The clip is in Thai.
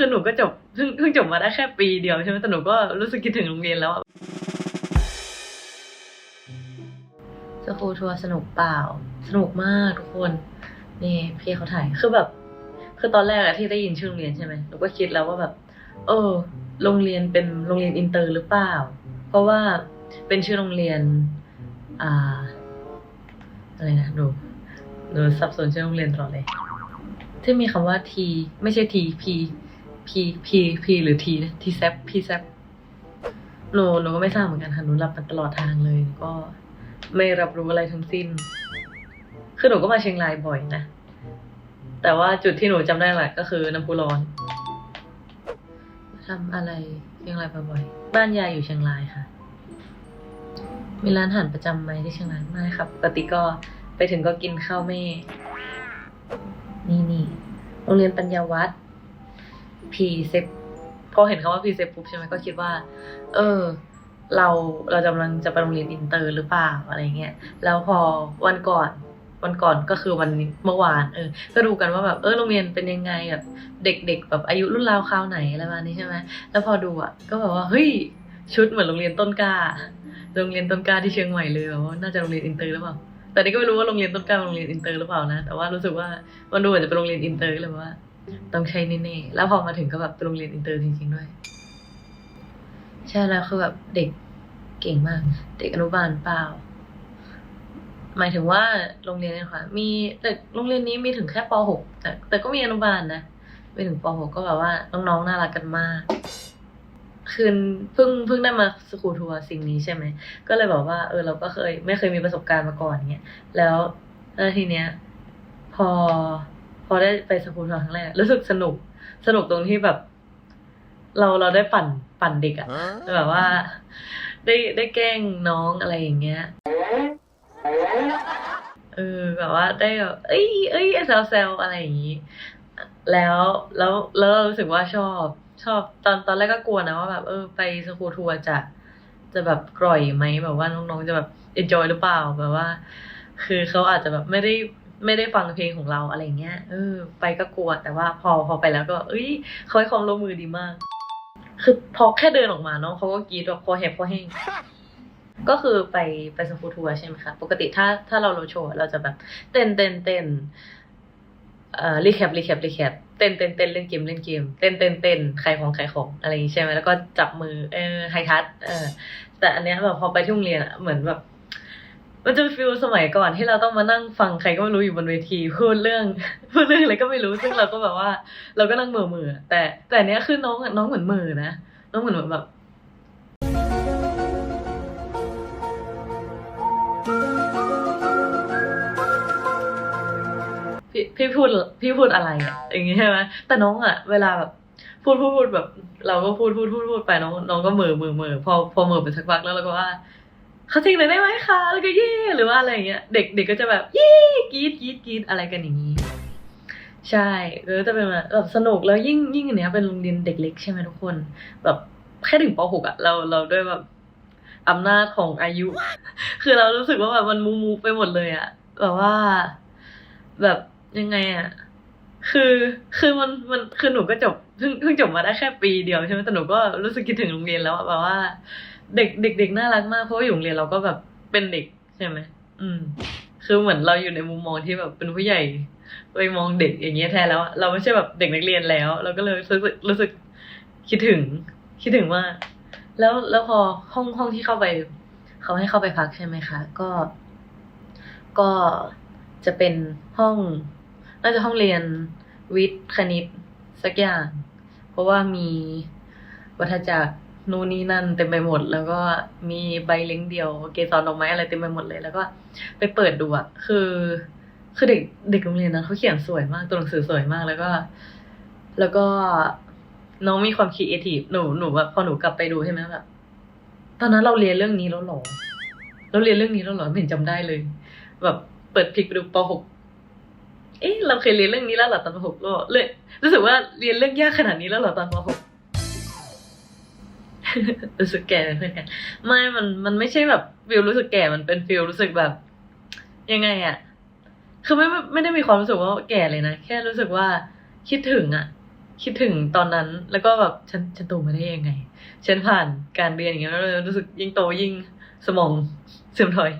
คือหนูก็จบเพิ่งเพิ่งจบมาได้แค่ปีเดียวใช่ไหมแต่หนูก็รู้สึกคิดถึงโรงเรียนแล้วอะสกูทัวร์สนุกเปล่า สนุกมากทุกคน นี่พี่เขาถ่าย คือแบบ คือตอนแรกอะที่ได้ยินชื่อโรงเรียนใช่ไหมหนูก็คิดแล้วว่าแบบ เออ โรงเรียนเป็นโรงเรียนอินเตอร์หรือเปล่า เพราะว่าเป็นชื่อโรงเรียน อ่า อะไรนะหนูหนูสับสนชื่อโรงเรียนตลอดเลย ที่มีคำว่าทีไม่ใช่ทีพี พีพีพีหรือทีนะทีแซปพีแซปหนูหนูก็ไม่ทราบเหมือนกันค่ะหนูหลับมาตลอดทางเลยก็ไม่รับรู้อะไรทั้งสิ้น คือหนูก็มาเชียงรายบ่อยนะ แต่ว่าจุดที่หนูจำได้หละก็คือน้ำพุร้อนทำอะไรเชียงรายบ่อยๆ บ้านยายอยู่เชียงรายค่ะ มีร้านอาหารประจำไหมที่เชียงรายไม่ครับ ปกติก็ไปถึงก็กินข้าวแม่ นี่นี่โรงเรียนปัญญาวัฒน์ พีเซฟพอเห็นคำว่าพีเซฟปุ๊บใช่ไหมก็คิดว่า เออ เราเรากำลังจะไปโรงเรียนอินเตอร์หรือเปล่าอะไรเงี้ยแล้วพอวันก่อนวันก่อนก็คือวันเมื่อวานเออ ก็ดูกันว่าแบบเออโรงเรียนเป็นยังไงแบบเด็ก ๆ แบบอายุรุ่นราวคราวไหนอะไรประมาณนี้ใช่ไหมแล้วพอดูอะก็แบบว่าเฮ้ยชุดเหมือนโรงเรียนต้นกล้าโรงเรียนต้นกล้าที่เชียงใหม่เลยแบบว่าน่าจะโรงเรียนอินเตอร์หรือเปล่าแต่นี่ก็ไม่รู้ว่าโรงเรียนต้นกล้าโรงเรียนอินเตอร์หรือเปล่านะแต่ว่ารู้สึกว่ามันดูเหมือนจะเป็นโรงเรียนอินเตอร์เลยว่า ต้องใช้แน่ๆแล้วพอมาถึงก็แบบเป็นโรงเรียนอินเตอร์จริง ๆ ด้วย ใช่แล้วคือแบบเด็กเก่งมาก เด็กอนุบาลเปล่า หมายถึงว่าโรงเรียนนี่ค่ะมีแต่โรงเรียนนี้มีถึงแค่ป .6 แต่แต่ก็มีอนุบาลนะไปถึงป .6 ก็แบบว่าน้องๆน่ารักกันมากคืนเพิ่งเพิ่งได้มาสกูทัวร์สิ่งนี้ใช่ไหม ก็เลยบอกว่าเออเราก็เคย ไม่เคยมีประสบการณ์มาก่อนเงี้ย แล้วแล้วทีเนี้ย พอ พอได้ไปสกูทัวร์ครั้งแรกรู้สึกสนุกสนุกตรงที่แบบ เราเราได้ปั่นปั่นเด็กอะแบบว่า ได้ได้แกล้งน้องอะไรอย่างเงี้ยเออแบบว่าได้แบบเอ้ยเอ้ยแซวแซวอะไรอย่างงี้ แล้วแล้วแล้วเรารู้สึกว่าชอบชอบตอนตอนแรกก็กลัวนะว่าแบบเออไปสกูทัวร์จะจะแบบกร่อยไหมแบบว่าน้องๆจะแบบเอนจอยหรือเปล่าแบบว่า คือเขาอาจจะแบบไม่ได้ ไม่ได้ฟังเพลงของเราอะไรเงี้ย เออ ไปก็กลัว แต่ว่าพอพอไปแล้วก็ เอ้ยเขาให้ความร่วมมือดีมาก คือพอแค่เดินออกมาเนาะเขาก็กรีดแบบคอแหบคอแห้ง ก็คือไปไปสกูทัวร์ใช่ไหมคะ ปกติถ้าถ้าเราโรดโชว์เราจะแบบเต้นเต้นเต้นเอ่อรีแคปรีแคปรีแคปเต้นเต้นเต้นเล่นเกมเล่นเกมเต้นเต้นเต้นขายของขายของอะไรอย่างงี้ใช่ไหมแล้วก็จับมือเออไฮทัชเออแต่อันเนี้ยแบบพอไปที่โรงเรียนอะเหมือนแบบ มันจะฟีลสมัยก่อนที่เราต้องมานั่งฟังใครก็ไม่รู้อยู่บนเวทีพูดเรื่องพูดเรื่องอะไรก็ไม่รู้ซึ่งเราก็แบบว่า เราก็นั่งเมือมือแต่แต่เนี้ยคือน้องอะน้องเหมือนมือนะน้องเหมือนแบบพี่พี่พูดพี่พูดอะไรอะอย่างงี้ใช่ไหมแต่น้องอะ เวลาแบบพูดพูดพูดแบบ เราก็พูดพูดพูดพูดไปน้องน้องก็เมือเมือเมือพอพอเมือไปสักพักแล้วเราก็ว่า เขาจริงเลยได้ไหมคะแล้วก็เย่หรือว่าอะไรอย่างเงี้ยเด็กเด็กก็จะแบบเย่กรีดกรีดกรีดอะไรกันอย่างงี้ ใช่แล้วจะเป็นแบบแบบสนุกแล้วยิ่งยิ่งอันเนี้ยเป็นโรงเรียนเด็กเล็กใช่ไหมทุกคน แบบแค่ถึงป .6 อะเราเราด้วยแบบอำนาจของอายุ คือเรารู้สึกว่าแบบมันมูมูไปหมดเลยอะแบบว่า แบบยังไงอะคือคือมันมันคือหนูก็จบเพิ่งเพิ่งจบมาได้แค่ปีเดียวใช่ไหมแต่หนูก็รู้สึกคิดถึงโรงเรียนแล้วอะแบบว่า เด็กเด็กเด็กน่ารักมากเพราะว่าอยู่โรงเรียนเราก็แบบเป็นเด็กใช่ไหมอืม คือเหมือนเราอยู่ในมุมมองที่แบบเป็นผู้ใหญ่ไปมองเด็กอย่างเงี้ยแทนแล้วอะเราไม่ใช่แบบเด็กนักเรียนแล้ว เราก็เลยรู้สึกรู้สึกคิดถึง คิดถึงมากแล้วแล้วพอห้องห้องที่เข้าไปเขาให้เข้าไปพักใช่ไหมคะ ก็ ก็จะเป็นห้อง น่าจะห้องเรียนวิทย์คณิตสักอย่าง เพราะว่ามีวัฏจักร นู่นนี่นั่นเต็มไปหมด แล้วก็มีใบเล้งเดียว เกสรดอกไม้อะไรเต็มไปหมดเลย แล้วก็ไปเปิดดูอะคือ คือเด็กเด็กโรงเรียนนั้นเขาเขียนสวยมากตัวหนังสือสวยมากแล้วก็ แล้วก็น้องมีความคิดเอทีฟหนูหนูแบบพอหนูกลับไปดูใช่ไหมแบบตอนนั้นเราเรียนเรื่องนี้แล้วหรอเราเรียนเรื่องนี้แล้วหรอไม่เห็นจำได้เลย แบบเปิดพลิกไปดูป .6 เอ๊ะเราเคยเรียนเรื่องนี้แล้วหรอตอนป .6 ก็เลยรู้สึกว่าเรียนเรื่องยากขนาดนี้แล้วหรอตอนป .6 รู้สึกแก่เป็นเพื่อนกัน ไม่ มัน มันไม่ใช่แบบฟิลรู้สึกแก่ มันเป็นฟิลรู้สึกแบบ ยังไงอะคือไม่ไม่ ไม่ได้มีความรู้สึกว่าแก่เลยนะ แค่รู้สึกว่าคิดถึงอะคิดถึงตอนนั้น แล้วก็แบบฉัน ฉันโตมาได้ยังไง ฉันผ่านการเรียนอย่างเงี้ยแล้วรู้สึกยิ่งโตยิ่งสมองเสื่อมถอย